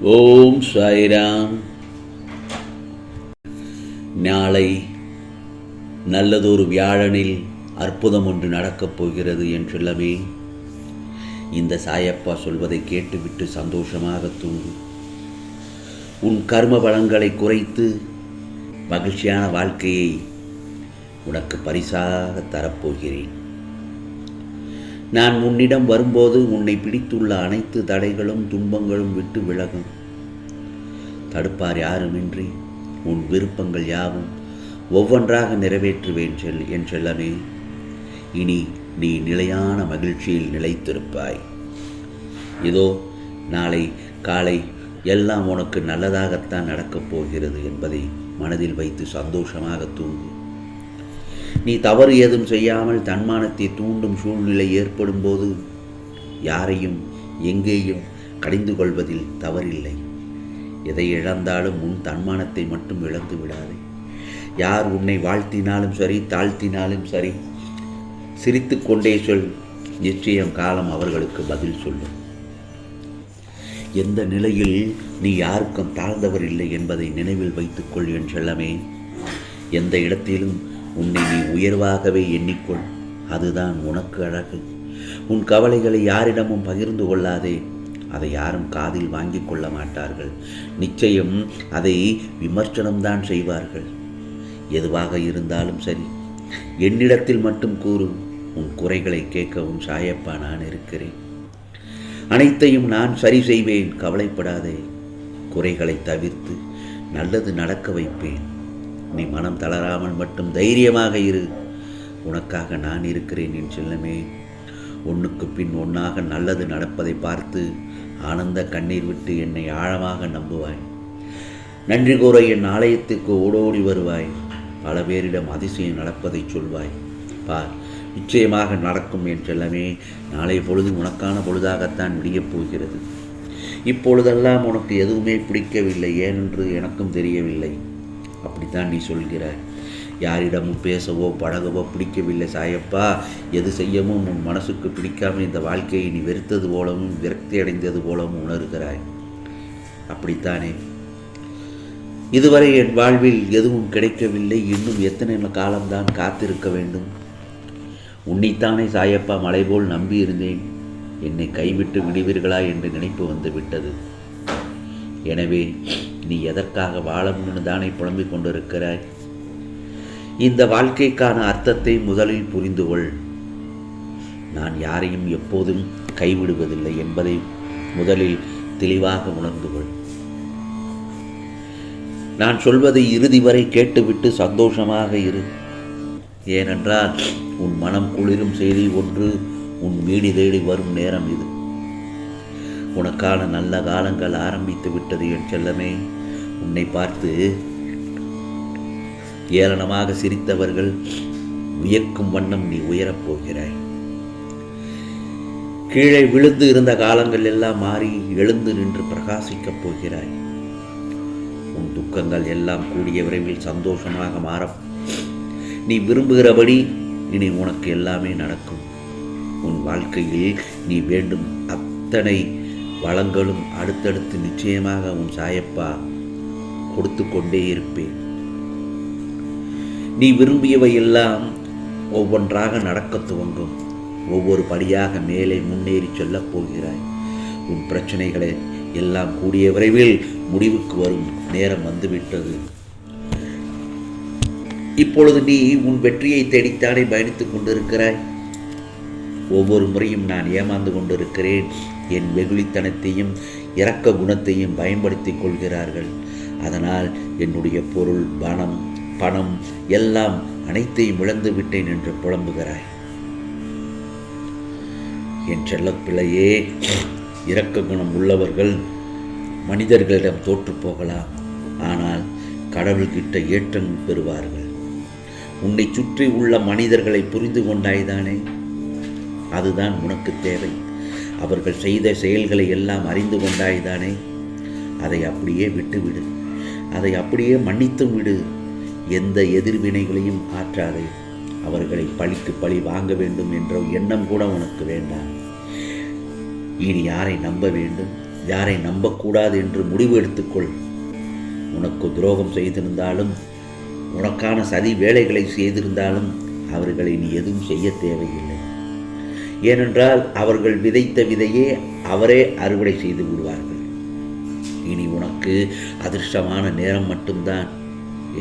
ஓம் சாய்ராம். நாளை நல்லதொரு வியாழனில் அற்புதம் ஒன்று நடக்கப் போகிறது என் இந்த சாயப்பா சொல்வதை கேட்டுவிட்டு சந்தோஷமாக தூங்கு. உன் கர்ம பலங்களை குறைத்து மகிழ்ச்சியான வாழ்க்கையை உனக்கு பரிசாக தரப்போகிறேன். நான் உன்னிடம் வரும்போது உன்னை பிடித்துள்ள அனைத்து தடைகளும் துன்பங்களும் விட்டு விலகும். தடுப்பார் யாருமின்றி உன் விருப்பங்கள் யாவும் ஒவ்வொன்றாக நிறைவேற்றுவேன் செல் என் செல்லமே. இனி நீ நிலையான மகிழ்ச்சியில் நிலைத்திருப்பாய். இதோ நாளை காலை எல்லாம் உனக்கு நல்லதாகத்தான் நடக்கப் போகிறது என்பதை மனதில் வைத்து சந்தோஷமாக தூங்கு. நீ தவறு ஏதும் செய்யாமல் தன்மானத்தை தூண்டும் சூழ்நிலை ஏற்படும் போது யாரையும் எங்கேயும் கடிந்து கொள்வதில் தவறில்லை. எதை இழந்தாலும் உன் தன்மானத்தை மட்டும் இழந்து விடாதே. யார் உன்னை வாழ்த்தினாலும் சரி தாழ்த்தினாலும் சரி சிரித்து கொண்டே சொல். நிச்சயம் காலம் அவர்களுக்கு பதில் சொல்லும். எந்த நிலையில் நீ யாருக்கும் தாழ்ந்தவர் இல்லை என்பதை நினைவில் வைத்துக்கொள் என் செல்லமே. எந்த இடத்திலும் உன்னை நீ உயர்வாகவே எண்ணிக்கொள். அதுதான் உனக்கு அழகு. உன் கவலைகளை யாரிடமும் பகிர்ந்து கொள்ளாதே. அதை யாரும் காதில் வாங்கிக் கொள்ள மாட்டார்கள். நிச்சயம் அதை விமர்சனம்தான் செய்வார்கள். எதுவாக இருந்தாலும் சரி என்னிடத்தில் மட்டும் கூறு. உன் குறைகளை கேட்கவும் சாயப்பா நான் இருக்கிறேன். அனைத்தையும் நான் சரி செய்வேன். கவலைப்படாதே. குறைகளை தவிர்த்து நல்லது நடக்க வைப்பேன். நீ மனம் தளராமல் மட்டும் தைரியமாக இரு. உனக்காக நான் இருக்கிறேன் என் செல்லமே. ஒன்றுக்கு பின் ஒன்றாக நல்லது நடப்பதை பார்த்து ஆனந்த கண்ணீர் விட்டு என்னை ஆழமாக நம்புவாய். நன்றி கூற என் ஆலயத்துக்கு ஓடோடி வருவாய். பல பேரிடம் அதிசயம் நடப்பதை சொல்வாய். பார் நிச்சயமாக நடக்கும் என் செல்லமே. நாளை பொழுது உனக்கான பொழுதாகத்தான் விடியப் போகிறது. இப்பொழுதெல்லாம் உனக்கு எதுவுமே பிடிக்கவில்லை. ஏனென்று எனக்கும் தெரியவில்லை. அப்படித்தான் நீ சொல்கிறாய். யாரிடமும் பேசவோ பழகவோ பிடிக்கவில்லை சாயப்பா. எது செய்யவும் உன் மனசுக்கு பிடிக்காமல் இந்த வாழ்க்கையை நீ வெறுத்தது போலவும் விரக்தி அடைந்தது போலவும் உணர்கிறாய். அப்படித்தானே? இதுவரை என் வாழ்வில் எதுவும் கிடைக்கவில்லை. இன்னும் எத்தனை காலம்தான் காத்திருக்க வேண்டும்? உன்னைத்தானே சாயப்பா மலை போல் நம்பியிருந்தேன். என்னை கைவிட்டு விடுவீர்களா என்று நினைப்பு வந்துவிட்டது. எனவே நீ எதற்காக வாழணும்னு தானே புலம்பிக் கொண்டிருக்கிறாய்? இந்த வாழ்க்கைக்கான அர்த்தத்தை முதலில் புரிந்து கொள். நான் யாரையும் எப்போதும் கைவிடுவதில்லை என்பதை முதலில் தெளிவாக உணர்ந்து கொள். நான் சொல்வதை இறுதி வரை கேட்டுவிட்டு சந்தோஷமாக இரு. ஏனென்றால் உன் மனம் குளிரும் செய்தி ஒன்று உன் வீடு தேடி வரும் நேரம் இது. உனக்கான நல்ல காலங்கள் ஆரம்பித்து விட்டது என் செல்லமே. உன்னை பார்த்து ஏளனமாக சிரித்தவர்கள் வியக்கும் வண்ணம் நீ உயரப் போகிறாய் கீழே விழுந்து இருந்த காலங்கள் எல்லாம் மாறி எழுந்து நின்று பிரகாசிக்கப் போகிறாய். உன் துக்கங்கள் எல்லாம் கூடிய விரைவில் சந்தோஷமாக மாறும் நீ விரும்புகிறபடி இனி உனக்கு எல்லாமே நடக்கும். உன் வாழ்க்கையில் நீ வேண்டும் அத்தனை வளங்களும் அடுத்தடுத்து நிச்சயமாக உன் சாயப்பா கொடுத்து கொண்டே இருப்பேன். நீ விரும்பியவை எல்லாம் ஒவ்வொன்றாக நடக்கத் துவங்கும். ஒவ்வொரு படியாக மேலே முன்னேறி செல்லப் போகிறாய். உன் பிரச்சனைகளை எல்லாம் கூடிய விரைவில் முடிவுக்கு வரும் நேரம் வந்துவிட்டது. இப்பொழுது நீ உன் வெற்றியை தேடித்தானே பயணித்துக் கொண்டிருக்கிறாய்? ஒவ்வொரு முறையும் நான் ஏமாந்து கொண்டிருக்கிறேன். என் வெகுளித்தனத்தையும் இரக்க குணத்தையும் பயன்படுத்திக் கொள்கிறார்கள். அதனால் என்னுடைய பொருள் பணம் பணம் எல்லாம் அனைத்தையும் இழந்து விட்டேன் என்று புலம்புகிறாய். என் செல்லப்பிள்ளையே இரக்க குணம் உள்ளவர்கள் மனிதர்களிடம் தோற்று போகலாம். ஆனால் கடவுள்கிட்ட ஏற்றம் பெறுவார்கள். உன்னை சுற்றி உள்ள மனிதர்களை புரிந்து கொண்டாய்தானே? அதுதான் உனக்கு தேவை. அவர்கள் செய்த செயல்களை எல்லாம் அறிந்து கொண்டாய்தானே? அதை அப்படியே விட்டுவிடு. அதை அப்படியே மன்னித்தும் விடு. எந்த எதிர்வினைகளையும் ஆற்றாதே. அவர்களை பழிக்கு பழி வாங்க வேண்டும் என்ற எண்ணம் கூட உனக்கு வேண்டாம். இனி யாரை நம்ப வேண்டும்? யாரை நம்பக்கூடாது என்று முடிவு எடுத்துக்கொள். உனக்கு துரோகம் செய்திருந்தாலும் உனக்கான சதி வேலைகளை செய்திருந்தாலும் அவர்களை நீ எதுவும் செய்ய தேவையில்லை. ஏனென்றால் அவர்கள் விதைத்த விதையே அவரே அறுவடை செய்து விடுவார்கள். இனி உனக்கு அதிர்ஷ்டமான நேரம் மட்டும்தான்.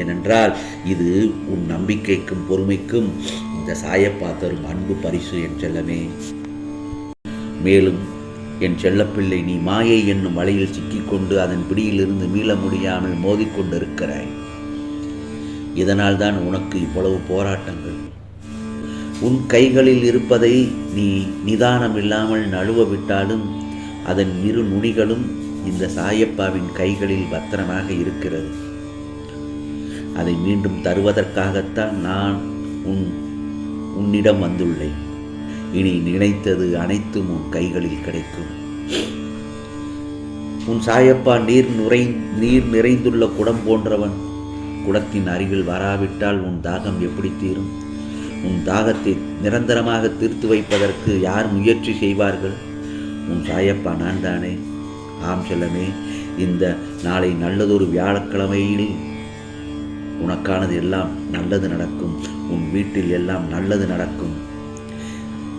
ஏனென்றால் இது உன் நம்பிக்கைக்கும் பொறுமைக்கும் இந்த சாயப்பா தரும் அன்பு பரிசு என் செல்லமே. மேலும் என் செல்லப்பிள்ளை நீ மாயை என்னும் வலையில் சிக்கிக்கொண்டு அதன் பிடியிலிருந்து மீள முடியாமல் மோதிக்கொண்டிருக்கிறாய். இதனால் தான் உனக்கு இவ்வளவு போராட்டங்கள். உன் கைகளில் இருப்பதை நீ நிதானம் இல்லாமல் நழுவ விட்டாலும் அதன் இரு நுனிகளும் இந்த சாயப்பாவின் கைகளில் பத்திரமாக இருக்கிறது. அதை மீண்டும் தருவதற்காகத்தான் நான் உன் உன்னிடம் வந்துள்ளேன். இனி நினைத்தது அனைத்தும் உன் கைகளில் கிடைக்கும். உன் சாயப்பா நீர் நுரை நீர் நிறைந்துள்ள குடம் போன்றவன் குடத்தின் அருகில் வராவிட்டால் உன் தாகம் எப்படி தீரும்? உன் தாகத்தை நிரந்தரமாக தீர்த்து வைப்பதற்கு யார் முயற்சி செய்வார்கள்? உன் சாயப்பா நான் தானே ஆம் செல்லமே இந்த நாளை நல்லதொரு வியாழக்கிழமையில் உனக்கானது எல்லாம் நல்லது நடக்கும். உன் வீட்டில் எல்லாம் நல்லது நடக்கும்.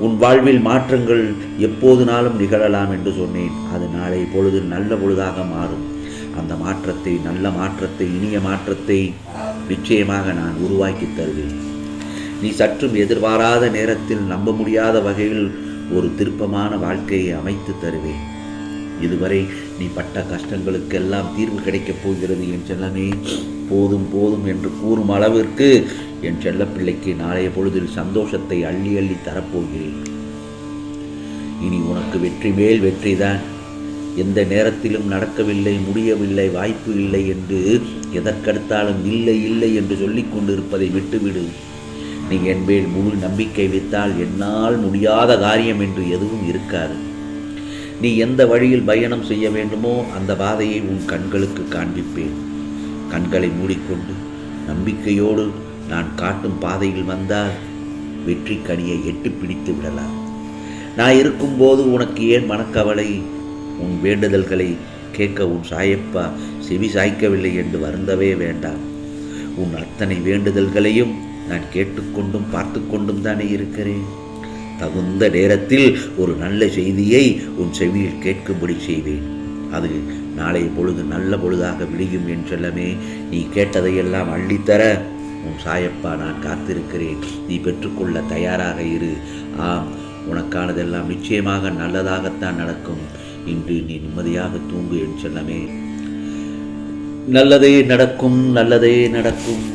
உன் வாழ்வில் மாற்றங்கள் எப்போது நாளும் நிகழலாம் என்று சொன்னேன். அது நாளை பொழுது நல்ல பொழுதாக மாறும். அந்த மாற்றத்தை நல்ல மாற்றத்தை இனிய மாற்றத்தை நிச்சயமாக நான் உருவாக்கி தருவேன். நீ சற்றும் எதிர்பாராத நேரத்தில் நம்ப முடியாத வகையில் ஒரு திருப்பமான வாழ்க்கையை அமைத்து தருவேன். இதுவரை நீ பட்ட கஷ்டங்களுக்கெல்லாம் தீர்வு கிடைக்கப் போகிறது என் செல்லமே. போதும் போதும் என்று கூறும் அளவிற்கு என் செல்லப்பிள்ளைக்கு நாளைய பொழுதில் சந்தோஷத்தை அள்ளி அள்ளி தரப்போகிறேன். இனி உனக்கு வெற்றி மேல் வெற்றிதான் எந்த நேரத்திலும் நடக்கவில்லை முடியவில்லை வாய்ப்பு இல்லை என்று எதற்கடுத்தாலும் இல்லை இல்லை என்று சொல்லிக் கொண்டிருப்பதை விட்டுவிடு. நீ என் மேல் முழு நம்பிக்கை வைத்தால் என்னால் முடியாத காரியம் என்று எதுவும் இருக்காது. நீ எந்த வழியில் பயணம் செய்ய வேண்டுமோ அந்த பாதையை உன் கண்களுக்கு காண்பிப்பேன். கண்களை மூடிக்கொண்டு நம்பிக்கையோடு நான் காட்டும் பாதையில் வந்தால் வெற்றி கனியை எட்டு பிடித்து விடலாம். நான் இருக்கும்போது உனக்கு ஏன் மனக்கவலை? உன் வேண்டுதல்களை கேட்க உன் சாயப்பா செவி சாய்க்கவில்லை என்று வருந்தவே வேண்டாம். உன் அத்தனை வேண்டுதல்களையும் நான் கேட்டுக்கொண்டும் பார்த்து கொண்டும் தானே இருக்கிறேன். தகுந்த நேரத்தில் ஒரு நல்ல செய்தியை உன் செவியில் கேட்கும்படி செய்வேன். அது நாளைய பொழுது நல்ல பொழுதாக விடியும் என்றெல்லாமே நீ கேட்டதையெல்லாம் அள்ளித்தர. உன் சாயப்பா நான் காத்திருக்கிறேன். நீ பெற்றுக்கொள்ள தயாராக இரு. ஆம் உனக்கானதெல்லாம் நிச்சயமாக நல்லதாகத்தான் நடக்கும். இன்று நீ நிம்மதியாக தூங்கு என்று செல்லமே. நல்லதே நடக்கும் நல்லதே நடக்கும்.